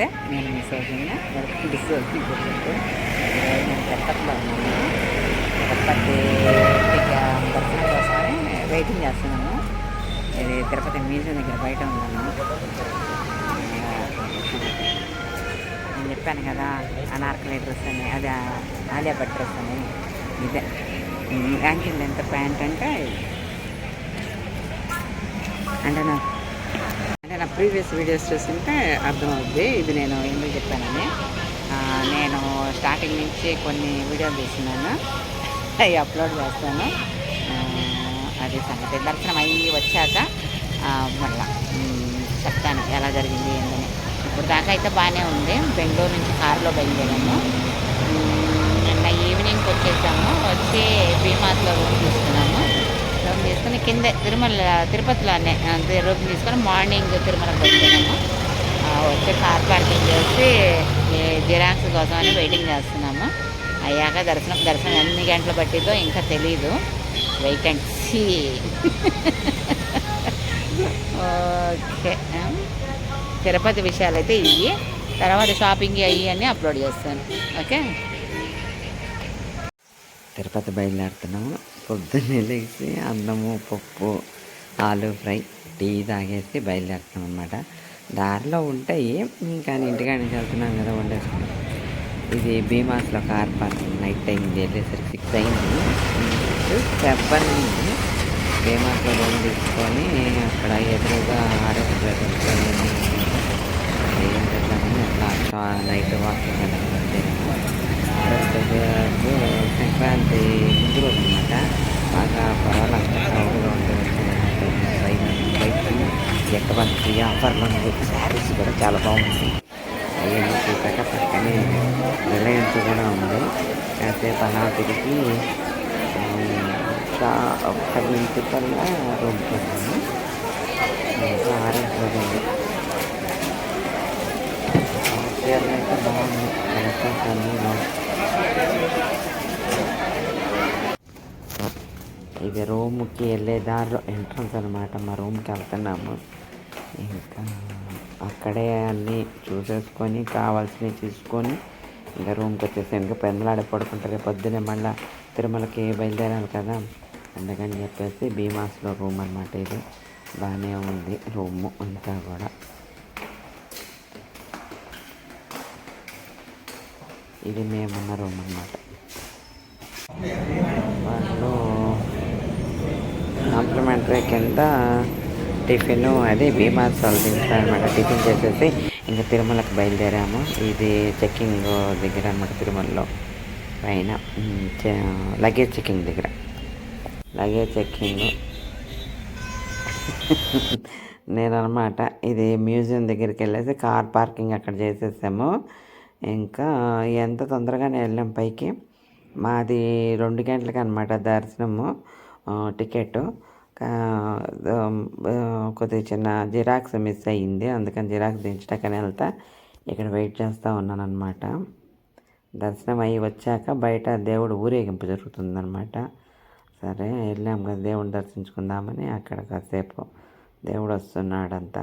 అయితే నేను మిస్ అవుతున్నా డిస్ నేను తిరుపతి దర్శనం కోసమని వెయిటింగ్ చేస్తున్నాను. ఇది తిరుపతి మ్యూజియం దగ్గర బయట ఉన్నాను. నేను చెప్పాను కదా అనార్కలి డ్రెస్ అని అది ఆలియా భట్ డ్రెస్ అని. ఇదే. యాంకిల్ ఎంత ప్యాంట్ అంటే? అంటే నాకు ప్రీవియస్ వీడియోస్ చూస్తుంటే అర్థమవుద్ది. ఇది నేను ఎందుకు చెప్పానని. నేను స్టార్టింగ్ నుంచి కొన్ని వీడియోలు తీసినాను అవి అప్లోడ్ చేస్తాను. అది సంగతి. దర్శనం అయ్యి వచ్చాక మళ్ళా చెప్తాను ఎలా జరిగింది ఏంటని ఇప్పుడు దాకా అయితే బాగానే ఉంది. బెంగళూరు నుంచి కారులో బయలుదేరాము. నిన్న ఈవినింగ్కి వచ్చేసాము. వచ్చి భీమాస్లో రూమ్ తీసుకున్నాము. దర్శనం తీసుకుని కింద తిరుమల తిరుపతిలోనే అంతే రూమ్ తీసుకొని మార్నింగ్ తిరుమలకు బయలుదేరాము. వచ్చి కార్ పార్కింగ్ చేసి జిరాక్స్ కోసం అని వెయిటింగ్ చేస్తున్నాము. అయ్యాక దర్శనం దర్శనం ఎన్ని గంటలు పట్టిందో ఇంకా తెలీదు. Wait and see. Okay. Tirupati విషయాలు అయితే ఇవి. తర్వాత షాపింగ్ అయ్యి అన్నీ అప్లోడ్ చేస్తాను. ఓకే? తిరుపతి బయలుదేరుతున్నాము. పొద్దున్నే లేచి అన్నము పప్పు ఆలు ఫ్రై టీ తాగేసి బయలుదేరుతాం అనమాట దారిలో ఉంటాయి కానీ ఇంటికాడ నుంచి వెళ్తున్నాం కదా వండేసుకుని. ఇది భీమాస్లో కార్ పార్కింగ్ నైట్ టైం వెళ్ళేసరికి సిక్స్ అయింది. సెవెన్ అయింది భీమాస్లో రూమ్ తీసుకొని అక్కడ ఎదురుగా ఆర్ఎస్ అట్లా నైట్ వాకింగ్ అలా ముందు రోజు అనమాట బాగా పర్వాలేదు క్రౌడ్గా ఉంటుంది బయట బయట ఫ్రీ ఆఫర్లు ఉంది. శారీస్ కూడా చాలా బాగుంది. అవన్నీ చూసాక పక్కనే రిలయన్స్ కూడా ఉంది. కాసేపు అలా తిరిగి షా పది ఇంటి కల్లా రూమ్కి వెళ్ళాము ఇంకా ఆరెంజ్ ఉంది. చీరలు అయితే బాగుంది. కలెక్షన్స్ అన్నీ బాగుంది. ఇది రూమ్కి వెళ్ళే దారిలో ఎంట్రన్స్ అనమాట మా రూమ్కి వెళ్తున్నాము. ఇంకా అక్కడే అన్నీ చూసేసుకొని కావాల్సినవి తీసుకొని ఇంకా రూమ్కి వచ్చేసి ఇంకా పెందలాడ పడుకుంటారు. పొద్దునే పొద్దున్నే మళ్ళీ తిరుమలకి బయలుదేరాలి కదా. అందుకని చెప్పేసి భీమాస్లో రూమ్ అనమాట ఇది. బాగానే ఉంది రూము అంతా కూడా. ఇది మేమున్న రూమ్ అనమాట వాళ్ళు కాంప్లిమెంటరీ కింద టిఫిన్ అదే భీమాస్ వాళ్ళు తింటారనమాట టిఫిన్ చేసేసి ఇంకా తిరుమలకు బయలుదేరాము. ఇది చెక్కింగ్ దగ్గర అనమాట తిరుమలలో. పైన లగేజ్ చెక్కింగ్ దగ్గర. Luggage checking. నేను అనమాట ఇది మ్యూజియం దగ్గరికి వెళ్ళేసి కార్ పార్కింగ్ అక్కడ చేసేసాము. ఇంకా ఎంత తొందరగానే వెళ్ళాం పైకి. మాది రెండు గంటలకి అనమాట దర్శనము టికెట్. కొద్దిగా చిన్న జిరాక్స్ మిస్ అయ్యింది. అందుకని జిరాక్స్ దించటాకని వెళ్తా. ఇక్కడ వెయిట్ చేస్తూ ఉన్నాను అనమాట దర్శనం అయ్యి వచ్చాక బయట దేవుడు ఊరేగింపు జరుగుతుందనమాట సరే వెళ్ళాం కదా దేవుడిని దర్శించుకుందామని. అక్కడ కాసేపు దేవుడు వస్తున్నాడంతా.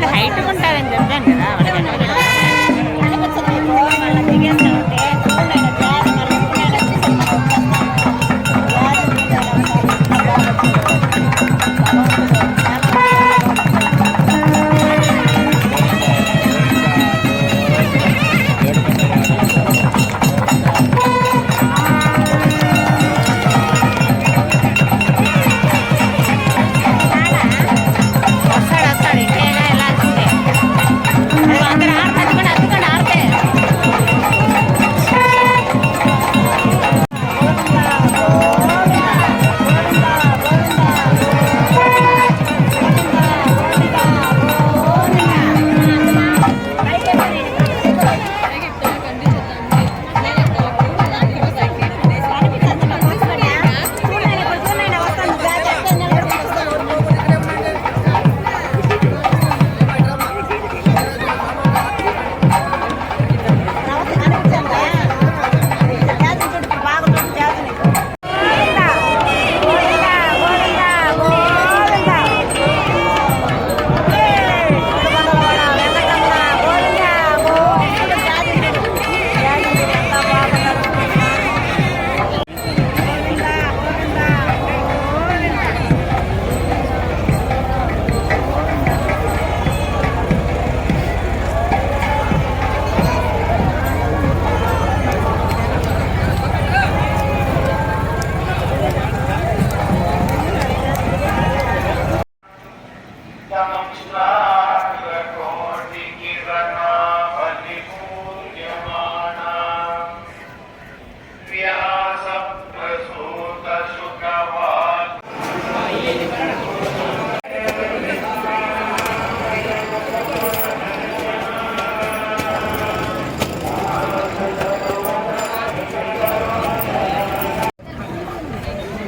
వాళ్ళు హైట్ ఉంటారని చెప్పాను.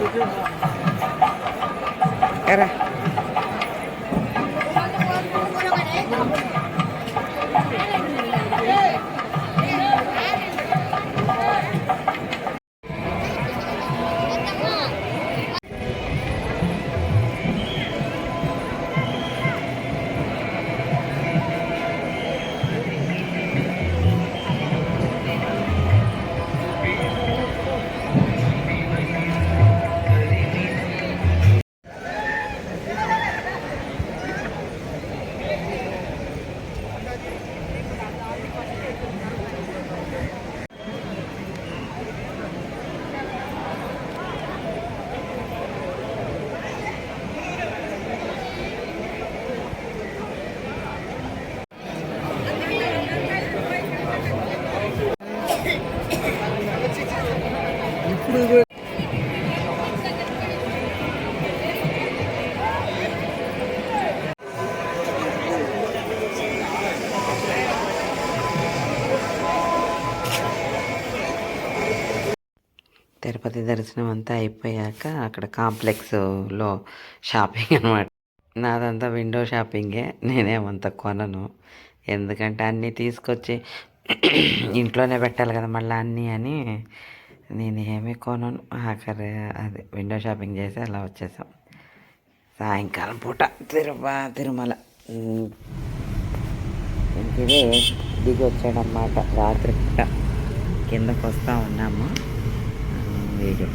Eh. తిరుపతి దర్శనం అంతా అయిపోయాక అక్కడ కాంప్లెక్స్లో షాపింగ్ అనమాట నాదంతా విండో షాపింగే నేనేమంత కొనను. ఎందుకంటే అన్నీ తీసుకొచ్చి ఇంట్లోనే పెట్టాలి కదా మళ్ళీ అన్నీ అని నేను ఏమీ కొనను. ఆఖరి అది విండో షాపింగ్ చేసి అలా వచ్చేసాం. సాయంకాలం పూట తిరుమ తిరుమల. ఇంటిదే దిగి వచ్చాడనమాట రాత్రి పూట. కిందకు వస్తూ ఉన్నాము. Video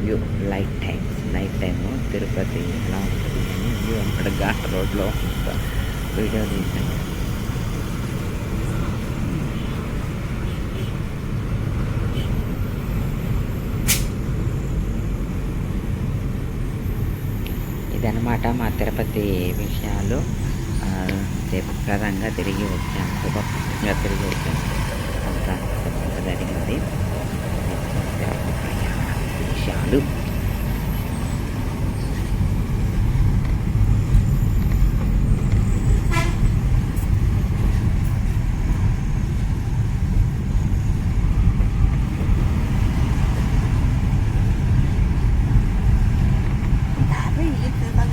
view light times night time Tirupati ఎలా ఉంటుంది అని వ్యూ అక్కడ ఘాట్ రోడ్లో వీడియో తీసాను ఇదనమాట మా తిరుపతి విషయాలు. ఆ, తిరిగి వచ్చాము శుభంగా తిరిగి వచ్చాము అంతా చక్కగా జరిగింది ప్రయాణ విషయాలు